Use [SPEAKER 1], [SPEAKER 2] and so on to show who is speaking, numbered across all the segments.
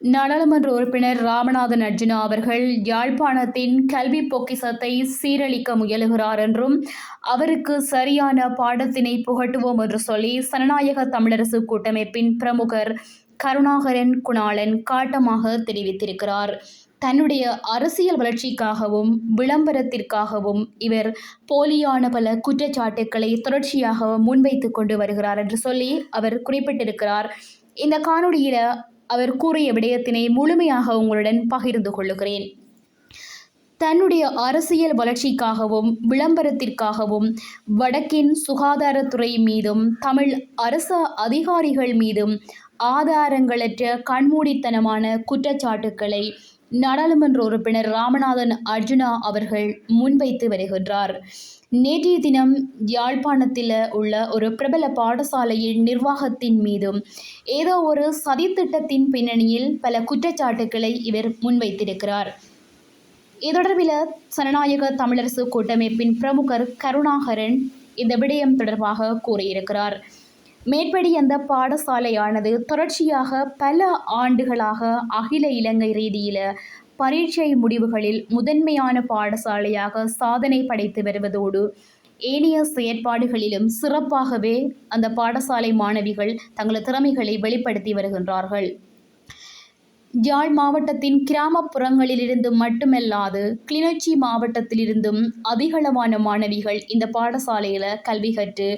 [SPEAKER 1] நாடாளுமன்ற உறுப்பினர் ராமநாதன் அர்ஜுனா அவர்கள் யாழ்ப்பாணத்தின் கல்வி பொக்கிசத்தை சீரழிக்க முயலுகிறார் என்றும் அவருக்கு சரியான பாடத்தினை புகட்டுவோம் என்று சொல்லி சனநாயக தமிழரசு கூட்டமைப்பின் பிரமுகர் கருணாகரன் குணாளன் காட்டமாக தெரிவித்திருக்கிறார். தன்னுடைய அரசியல் வளர்ச்சிக்காகவும் விளம்பரத்திற்காகவும் இவர் போலியான பல குற்றச்சாட்டுக்களை தொடர்ச்சியாக முன்வைத்து கொண்டு வருகிறார் என்று சொல்லி அவர் குறிப்பிட்டிருக்கிறார். இந்த காணொளியில் அவர் கூறிய விடயத்தினை முழுமையாக உங்களுடன் பகிர்ந்து கொள்ளுகிறேன். தன்னுடைய அரசியல் வளர்ச்சிக்காகவும் விளம்பரத்திற்காகவும் வடக்கின் சுகாதாரத்துறை மீதும் தமிழ் அரச அதிகாரிகள் மீதும் ஆதாரங்களற்ற கண்மூடித்தனமான குற்றச்சாட்டுக்களை நாடாளுமன்ற உறுப்பினர் ராமநாதன் அர்ஜுனா அவர்கள் முன்வைத்து வருகின்றார். நேற்றைய தினம் யாழ்ப்பாணத்தில் உள்ள ஒரு பிரபல பாடசாலையின் நிர்வாகத்தின் மீதும் ஏதோ ஒரு சதித்திட்டத்தின் பின்னணியில் பல குற்றச்சாட்டுக்களை இவர் முன்வைத்திருக்கிறார். இது தொடர்பில் சனநாயக தமிழரசு கூட்டமைப்பின் பிரமுகர் கருணாகரன் இந்த விடயம் தொடர்பாக கூறியிருக்கிறார். மேற்படி அந்த பாடசாலையானது தொடர்ச்சியாக பல ஆண்டுகளாக அகில இலங்கை ரீதியில் பரீட்சை முடிவுகளில் முதன்மையான பாடசாலையாக சாதனை படைத்து வருவதோடு ஏனைய செயற்பாடுகளிலும் சிறப்பாகவே அந்த பாடசாலை மாணவிகள் தங்களது திறமைகளை வெளிப்படுத்தி வருகின்றார்கள். யாழ் மாவட்டத்தின் கிராமப்புறங்களிலிருந்து மட்டுமல்லாது கிளிநொச்சி மாவட்டத்திலிருந்தும் அதிகளவான மாணவிகள் இந்த பாடசாலையில் கல்வி கற்று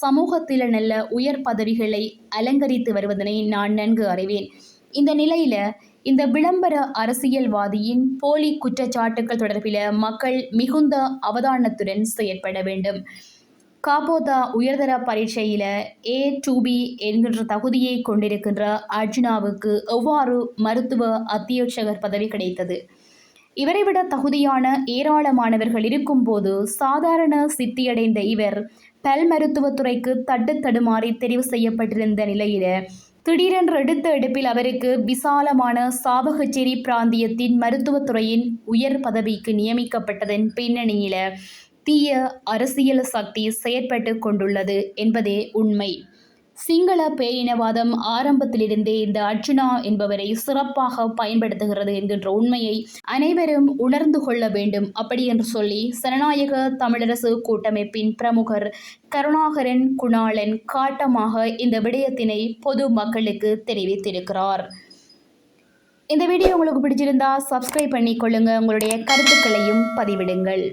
[SPEAKER 1] சமூகத்தில் நல்ல உயர் பதவிகளை அலங்கரித்து வருவதனை நான் நன்கு அறிவேன். இந்த நிலையில் இந்த விளம்பர அரசியல்வாதியின் போலி குற்றச்சாட்டுகள் தொடர்பில் மக்கள் மிகுந்த அவதானத்துடன் செயற்பட வேண்டும். காபோதா உயர்தர பரீட்சையில் ஏ டூ பி என்கின்ற தகுதியை கொண்டிருக்கின்ற அர்ஜுனாவுக்கு எவ்வாறு மருத்துவ அத்தியட்சகர் பதவி கிடைத்தது? இவரை விட தகுதியான ஏராளமானவர்கள் இருக்கும்போது சாதாரண சித்தியடைந்த இவர் பல் மருத்துவத்துறைக்கு தட்டு தடுமாறி தெரிவு செய்யப்பட்டிருந்த நிலையில் திடீரென்று எடுத்த எடுப்பில் அவருக்கு விசாலமான சாவகச்சேரி பிராந்தியத்தின் மருத்துவத்துறையின் உயர் பதவிக்கு நியமிக்கப்பட்டதன் பின்னணியில் தீய அரசியல் சக்தி செயற்பட்டு கொண்டுள்ளது என்பதே உண்மை. சிங்கள பேரினவாதம் ஆரம்பத்திலிருந்தே இந்த அர்ஜுனா என்பவரை சிறப்பாக பயன்படுத்துகிறது என்கின்ற உண்மையை அனைவரும் உணர்ந்து கொள்ள வேண்டும் அப்படி என்று சொல்லி சனநாயக தமிழரசு கூட்டமைப்பின் பிரமுகர் கருணாகரன் குணாளன் காட்டமாக இந்த விடயத்தினை பொது மக்களுக்கு தெரிவித்திருக்கிறார். இந்த வீடியோ உங்களுக்கு பிடிச்சிருந்தா சப்ஸ்கிரைப் பண்ணிக்கொள்ளுங்க. உங்களுடைய கருத்துக்களையும் பதிவிடுங்கள்.